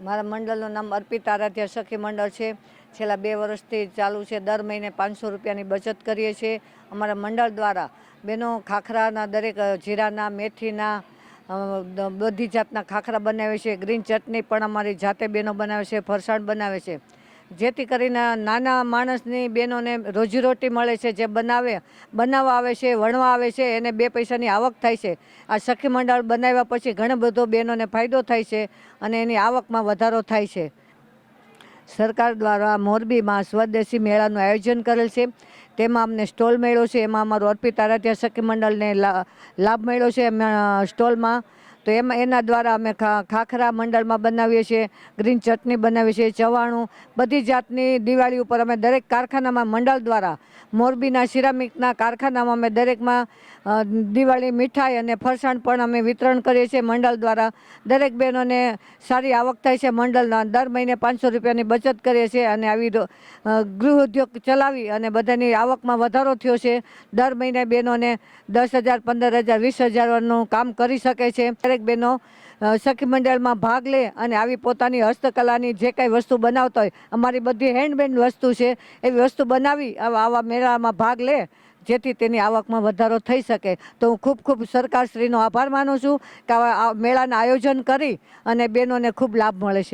મારા મંડળનું નામ અર્પિત આરાધ્ય સખી મંડળ છે. છેલ્લા બે વર્ષથી ચાલુ છે. દર મહિને પાંચસો રૂપિયાની બચત કરીએ છીએ. અમારા મંડળ દ્વારા બહેનો ખાખરાના દરેક, જીરાના, મેથીના બધી જાતના ખાખરા બનાવે છે. ગ્રીન ચટણી પણ અમારી જાતે બહેનો બનાવે છે. ફરસાણ બનાવે છે. જેથી કરીને નાના માણસની બહેનોને રોજીરોટી મળે છે, જે બનાવે, બનાવવા આવે છે, વણવા આવે છે, એને બે પૈસાની આવક થાય છે. આ સખી મંડળ બનાવ્યા પછી ઘણો બધો બહેનોને ફાયદો થાય છે અને એની આવકમાં વધારો થાય છે. સરકાર દ્વારા મોરબીમાં સ્વદેશી મેળાનું આયોજન કરેલ છે. તેમાં અમને સ્ટોલ મળ્યો છે. એમાં અમારું અર્પિત આરાધ્યા સખી મંડળને લાભ મળ્યો છે. સ્ટોલમાં તો એમાં એના દ્વારા અમે ખાખરા મંડળમાં બનાવીએ છીએ, ગ્રીન ચટણી બનાવીએ છીએ, ચવાણું, બધી જાતની દિવાળી ઉપર અમે દરેક કારખાનામાં મંડળ દ્વારા મોરબીના સિરામિકના કારખાનામાં અમે દરેકમાં દિવાળી મીઠાઈ અને ફરસાણ પણ અમે વિતરણ કરીએ છીએ મંડળ દ્વારા. દરેક બહેનોને સારી આવક થાય છે મંડળના, દર મહિને પાંચસો રૂપિયાની બચત કરીએ છીએ અને આવી ગૃહ ઉદ્યોગ ચલાવી અને બધાની આવકમાં વધારો થયો છે. દર મહિને બહેનોને દસ હજાર, પંદર હજાર, વીસ હજારનું કામ કરી શકે છે. દરેક બહેનો સખી મંડળમાં ભાગ લે અને આવી પોતાની હસ્તકલાની જે કાંઈ વસ્તુ બનાવતા હોય, અમારી બધી હેન્ડમેડ વસ્તુ છે, એવી વસ્તુ બનાવી આવા મેળામાં ભાગ લે, જેથી તેની આવકમાં વધારો થઈ શકે. તો હું ખૂબ ખૂબ સરકારશ્રીનો આભાર માનું છું કે આ મેળાના આયોજન કરી અને બહેનોને ખૂબ લાભ મળે છે.